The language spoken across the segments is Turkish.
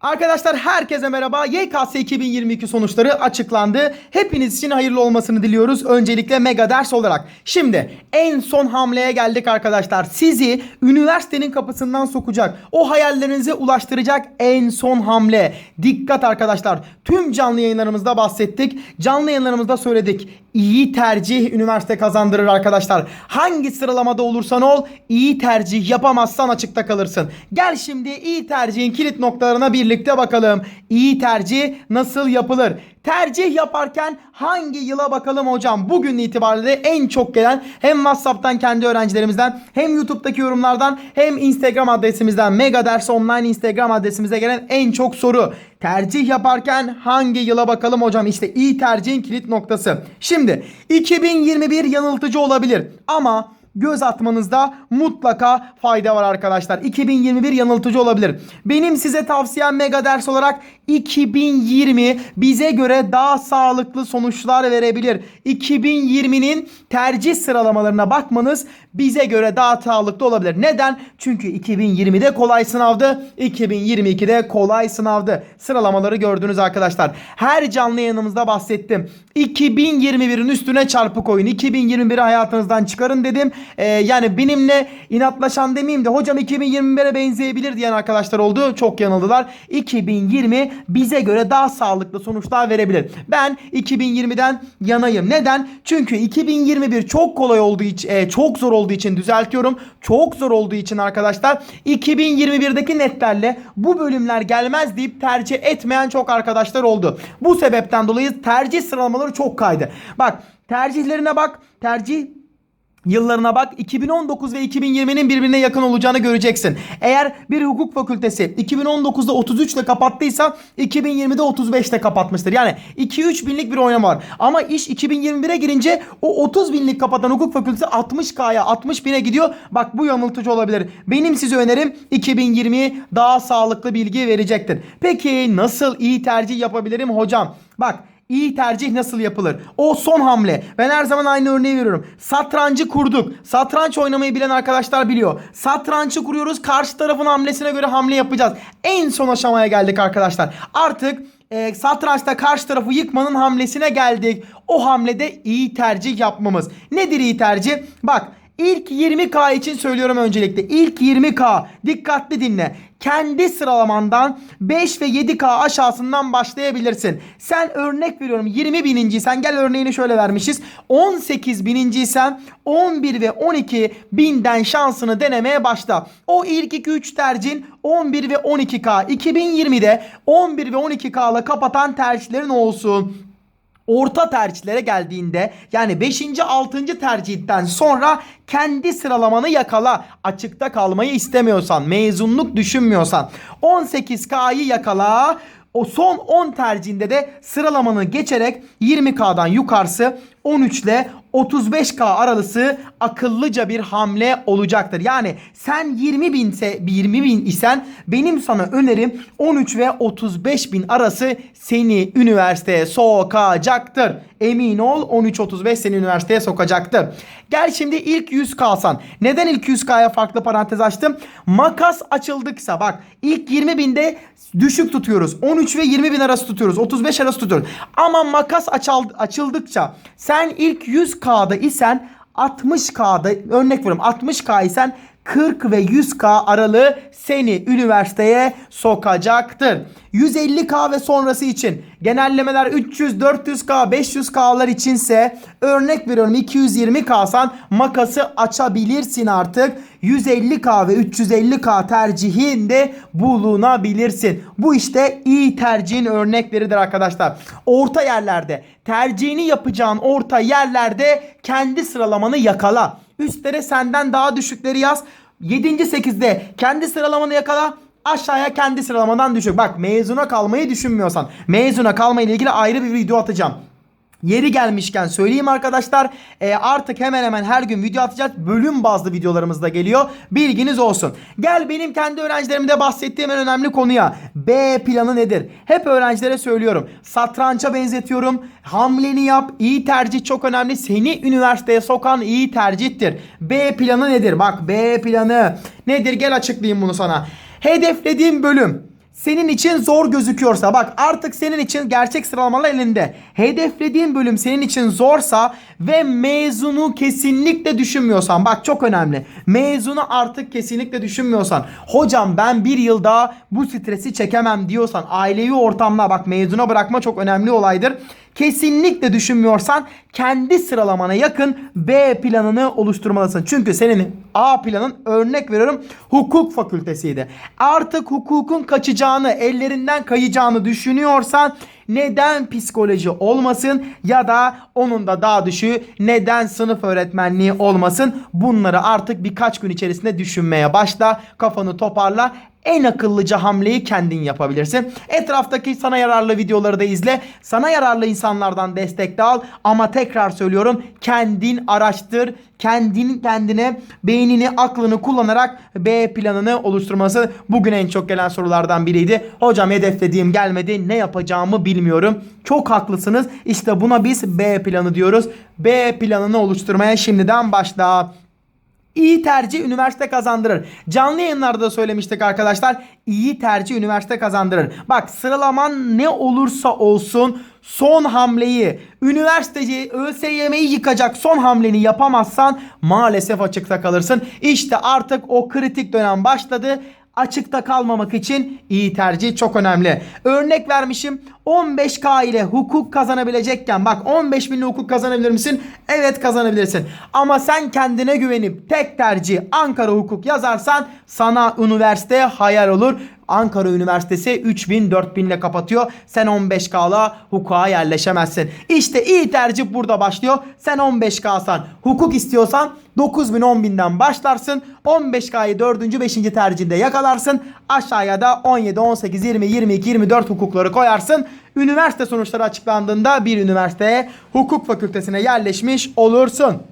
Arkadaşlar herkese merhaba. YKS 2022 sonuçları açıklandı. Hepiniz için hayırlı olmasını diliyoruz. Öncelikle mega ders olarak. Şimdi en son hamleye geldik arkadaşlar. Sizi üniversitenin kapısından sokacak, o hayallerinize ulaştıracak en son hamle. Dikkat arkadaşlar. Tüm canlı yayınlarımızda bahsettik. Canlı yayınlarımızda söyledik. İyi tercih üniversite kazandırır arkadaşlar. Hangi sıralamada olursan ol iyi tercih yapamazsan açıkta kalırsın. Gel şimdi iyi tercihin kilit noktalarına birlikte bakalım. İyi tercih nasıl yapılır? Tercih yaparken hangi yıla bakalım hocam? Bugün itibariyle en çok gelen hem WhatsApp'tan kendi öğrencilerimizden hem YouTube'daki yorumlardan hem Instagram adresimizden Mega Ders Online Instagram adresimize gelen en çok soru. Tercih yaparken hangi yıla bakalım hocam? İşte iyi tercihin kilit noktası. Şimdi 2021 yanıltıcı olabilir ama göz atmanızda mutlaka fayda var arkadaşlar. 2021 yanıltıcı olabilir. Benim size tavsiyem mega ders olarak 2020 bize göre daha sağlıklı sonuçlar verebilir. 2020'nin tercih sıralamalarına bakmanız bize göre daha sağlıklı olabilir. Neden? Çünkü 2020'de kolay sınavdı. 2022'de kolay sınavdı. Sıralamaları gördünüz arkadaşlar. Her canlı yayınımızda bahsettim. 2021'in üstüne çarpı koyun. 2021'i hayatınızdan çıkarın dedim. Ee, yani benimle inatlaşan demeyeyim de hocam 2021'e benzeyebilir diyen arkadaşlar oldu. Çok yanıldılar. 2020 bize göre daha sağlıklı sonuçlar verebilir. Ben 2020'den yanayım. Neden? Çünkü 2021 çok kolay olduğu için, e, çok zor olduğu için düzeltiyorum. Çok zor olduğu için arkadaşlar 2021'deki netlerle bu bölümler gelmez deyip tercih etmeyen çok arkadaşlar oldu. Bu sebepten dolayı tercih sıralamaları çok kaydı. Bak tercihlerine bak. Tercih Yıllarına bak 2019 ve 2020'nin birbirine yakın olacağını göreceksin. Eğer bir hukuk fakültesi 2019'da 33 ile kapattıysa 2020'de 35 ile kapatmıştır. Yani 2-3 binlik bir oynama var. Ama iş 2021'e girince o 30 binlik kapatan hukuk fakültesi 60K'ya 60 bine gidiyor. Bak bu yanıltıcı olabilir. Benim size önerim 2020 daha sağlıklı bilgi verecektir. Peki nasıl iyi tercih yapabilirim hocam? Bak İyi tercih nasıl yapılır? O son hamle. Ben her zaman aynı örneği veriyorum. Satrancı kurduk. Satranç oynamayı bilen arkadaşlar biliyor. Satrancı kuruyoruz. Karşı tarafın hamlesine göre hamle yapacağız. En son aşamaya geldik arkadaşlar. Artık e, satrançta karşı tarafı yıkmanın hamlesine geldik. O hamlede iyi tercih yapmamız. Nedir iyi tercih? Bak İlk 20K için söylüyorum öncelikle. İlk 20K dikkatli dinle. Kendi sıralamandan 5 ve 7K aşağısından başlayabilirsin. Sen örnek veriyorum 20 bininciysen gel örneğini şöyle vermişiz. 18 bininciysen 11 ve 12 binden şansını denemeye başla. O ilk 2-3 tercihin 11 ve 12K. 2020'de 11 ve 12K'la kapatan tercihlerin olsun orta tercihlere geldiğinde yani 5. 6. tercihten sonra kendi sıralamanı yakala. Açıkta kalmayı istemiyorsan, mezunluk düşünmüyorsan 18K'yı yakala. O son 10 tercihinde de sıralamanı geçerek 20K'dan yukarısı 13 ile 35K arası akıllıca bir hamle olacaktır. Yani sen 20 binse 20 bin isen benim sana önerim 13 ve 35 bin arası seni üniversiteye sokacaktır. Emin ol 13-35 seni üniversiteye sokacaktır. Gel şimdi ilk 100 kalsan. Neden ilk 100K'ya farklı parantez açtım? Makas açıldıksa bak ilk 20 binde düşük tutuyoruz. 13 ve 20 bin arası tutuyoruz. 35 arası tutuyoruz. Ama makas açıldıkça sen ilk 100K'da isen 60K'da örnek veriyorum 60K isen 40 ve 100K aralığı seni üniversiteye sokacaktır. 150K ve sonrası için genellemeler 300, 400K, 500K'lar içinse örnek veriyorum 220K'san makası açabilirsin artık. 150K ve 350K tercihinde bulunabilirsin. Bu işte iyi tercihin örnekleridir arkadaşlar. Orta yerlerde tercihini yapacağın orta yerlerde kendi sıralamanı yakala. Üstlere senden daha düşükleri yaz. 7. 8'de kendi sıralamanı yakala. Aşağıya kendi sıralamadan düşük. Bak mezuna kalmayı düşünmüyorsan mezuna kalmayla ilgili ayrı bir video atacağım. Yeri gelmişken söyleyeyim arkadaşlar e, artık hemen hemen her gün video atacağız. Bölüm bazlı videolarımız da geliyor. Bilginiz olsun. Gel benim kendi öğrencilerimde bahsettiğim en önemli konuya. B planı nedir? Hep öğrencilere söylüyorum. Satrança benzetiyorum. Hamleni yap. İyi tercih çok önemli. Seni üniversiteye sokan iyi tercihtir. B planı nedir? Bak B planı nedir? Gel açıklayayım bunu sana. Hedeflediğim bölüm senin için zor gözüküyorsa bak artık senin için gerçek sıralamalar elinde. Hedeflediğin bölüm senin için zorsa ve mezunu kesinlikle düşünmüyorsan bak çok önemli. Mezunu artık kesinlikle düşünmüyorsan hocam ben bir yıl daha bu stresi çekemem diyorsan ailevi ortamda bak mezuna bırakma çok önemli olaydır. Kesinlikle düşünmüyorsan kendi sıralamana yakın B planını oluşturmalısın. Çünkü senin A planın örnek veriyorum hukuk fakültesiydi. Artık hukukun kaçacağını, ellerinden kayacağını düşünüyorsan neden psikoloji olmasın ya da onun da daha düşüğü neden sınıf öğretmenliği olmasın? Bunları artık birkaç gün içerisinde düşünmeye başla. Kafanı toparla en akıllıca hamleyi kendin yapabilirsin. Etraftaki sana yararlı videoları da izle. Sana yararlı insanlardan destek de al. Ama tekrar söylüyorum kendin araştır. Kendin kendine beynini aklını kullanarak B planını oluşturması bugün en çok gelen sorulardan biriydi. Hocam hedeflediğim gelmedi ne yapacağımı bilmiyorum. Çok haklısınız. İşte buna biz B planı diyoruz. B planını oluşturmaya şimdiden başla. İyi tercih üniversite kazandırır. Canlı yayınlarda da söylemiştik arkadaşlar. İyi tercih üniversite kazandırır. Bak sıralaman ne olursa olsun son hamleyi üniversiteci ÖSYM'yi yıkacak son hamleni yapamazsan maalesef açıkta kalırsın. İşte artık o kritik dönem başladı açıkta kalmamak için iyi tercih çok önemli. Örnek vermişim 15K ile hukuk kazanabilecekken bak 15 bin hukuk kazanabilir misin? Evet kazanabilirsin. Ama sen kendine güvenip tek tercih Ankara hukuk yazarsan sana üniversite hayal olur. Ankara Üniversitesi 3000 4000 ile kapatıyor. Sen 15K'la hukuka yerleşemezsin. İşte iyi tercih burada başlıyor. Sen 15K'san hukuk istiyorsan 9000 10000'den başlarsın. 15K'yı 4. 5. tercihinde yakalarsın. Aşağıya da 17, 18, 20, 22, 24 hukukları koyarsın. Üniversite sonuçları açıklandığında bir üniversiteye hukuk fakültesine yerleşmiş olursun.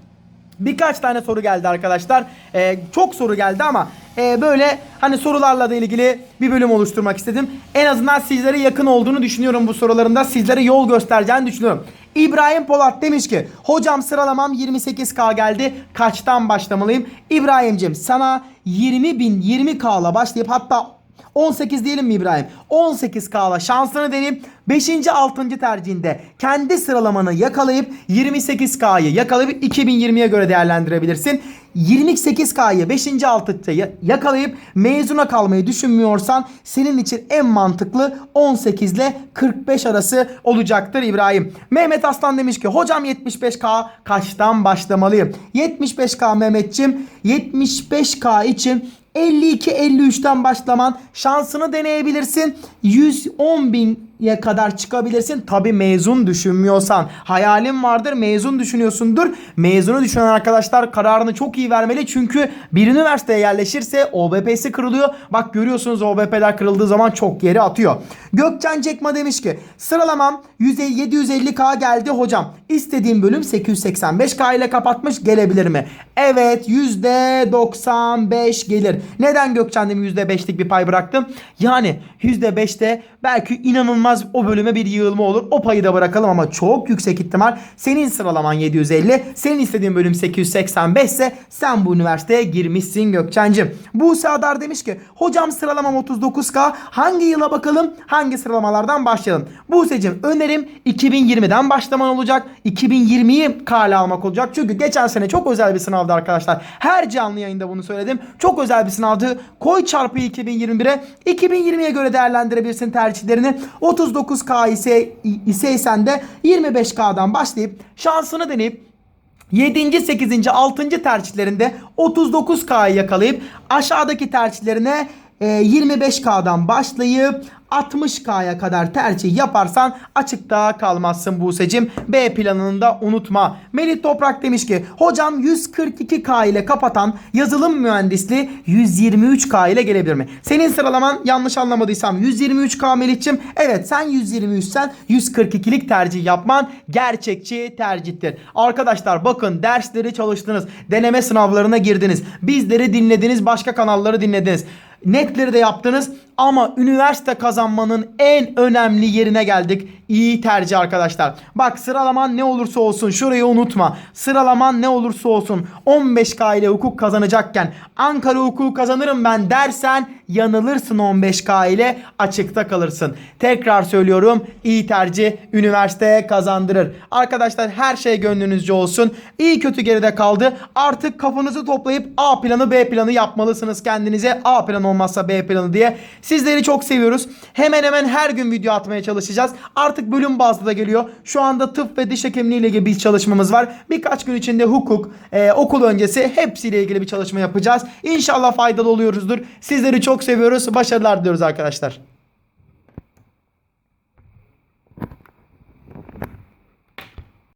Birkaç tane soru geldi arkadaşlar. Ee, çok soru geldi ama e, böyle hani sorularla da ilgili bir bölüm oluşturmak istedim. En azından sizlere yakın olduğunu düşünüyorum bu sorularında. Sizlere yol göstereceğini düşünüyorum. İbrahim Polat demiş ki hocam sıralamam 28K geldi. Kaçtan başlamalıyım? İbrahim'cim sana 20 bin 20K'la başlayıp hatta 18 diyelim mi İbrahim? 18K'la şansını deneyip 5. 6. tercihinde kendi sıralamanı yakalayıp 28K'yı yakalayıp 2020'ye göre değerlendirebilirsin. 28K'yı 5. 6. yakalayıp mezuna kalmayı düşünmüyorsan senin için en mantıklı 18 ile 45 arası olacaktır İbrahim. Mehmet Aslan demiş ki hocam 75K kaçtan başlamalıyım? 75K Mehmetçim 75K için 52-53'ten başlaman şansını deneyebilirsin. 110 binye kadar çıkabilirsin. Tabi mezun düşünmüyorsan. Hayalin vardır mezun düşünüyorsundur. Mezunu düşünen arkadaşlar kararını çok iyi vermeli. Çünkü bir üniversiteye yerleşirse OBP'si kırılıyor. Bak görüyorsunuz OBP'ler kırıldığı zaman çok geri atıyor. Gökçen Cekma demiş ki sıralamam 750K geldi hocam. İstediğim bölüm 885K ile kapatmış gelebilir mi? Evet %95 gelir. Neden Gökçen'de %5'lik bir pay bıraktım? Yani %5'te belki inanılmaz o bölüme bir yığılma olur. O payı da bırakalım ama çok yüksek ihtimal senin sıralaman 750. Senin istediğin bölüm 885 ise sen bu üniversiteye girmişsin Gökçen'cim. Buse Adar demiş ki hocam sıralamam 39K. Hangi yıla bakalım? Hangi sıralamalardan başlayalım? Buse'cim önerim 2020'den başlaman olacak. 2020'yi kale almak olacak. Çünkü geçen sene çok özel bir sınavdı arkadaşlar. Her canlı yayında bunu söyledim. Çok özel bir sınavdı. Koy çarpı 2021'e. 2020'ye göre değerlendirebilirsin tercihlerini. 39K ise iseysen de 25K'dan başlayıp şansını deneyip 7. 8. 6. tercihlerinde 39K'yı yakalayıp aşağıdaki tercihlerine 25K'dan başlayıp 60K'ya kadar tercih yaparsan açıkta kalmazsın Buse'cim. B planını da unutma. Melih Toprak demiş ki hocam 142K ile kapatan yazılım mühendisliği 123K ile gelebilir mi? Senin sıralaman yanlış anlamadıysam 123K Melih'cim. Evet sen 123 sen 142'lik tercih yapman gerçekçi tercihtir. Arkadaşlar bakın dersleri çalıştınız. Deneme sınavlarına girdiniz. Bizleri dinlediniz. Başka kanalları dinlediniz. Netleri de yaptınız ama üniversite kazanmanın en önemli yerine geldik. İyi tercih arkadaşlar. Bak sıralaman ne olursa olsun şurayı unutma. Sıralaman ne olursa olsun 15K ile hukuk kazanacakken Ankara hukuku kazanırım ben dersen yanılırsın 15K ile açıkta kalırsın. Tekrar söylüyorum iyi tercih üniversiteye kazandırır. Arkadaşlar her şey gönlünüzce olsun. İyi kötü geride kaldı. Artık kafanızı toplayıp A planı B planı yapmalısınız kendinize. A plan olmazsa B planı diye. Sizleri çok seviyoruz. Hemen hemen her gün video atmaya çalışacağız. Artık bölüm bazlı da geliyor. Şu anda tıp ve diş hekimliği ile ilgili bir çalışmamız var. Birkaç gün içinde hukuk, e, okul öncesi hepsiyle ilgili bir çalışma yapacağız. İnşallah faydalı oluyoruzdur. Sizleri çok seviyoruz. Başarılar diliyoruz arkadaşlar.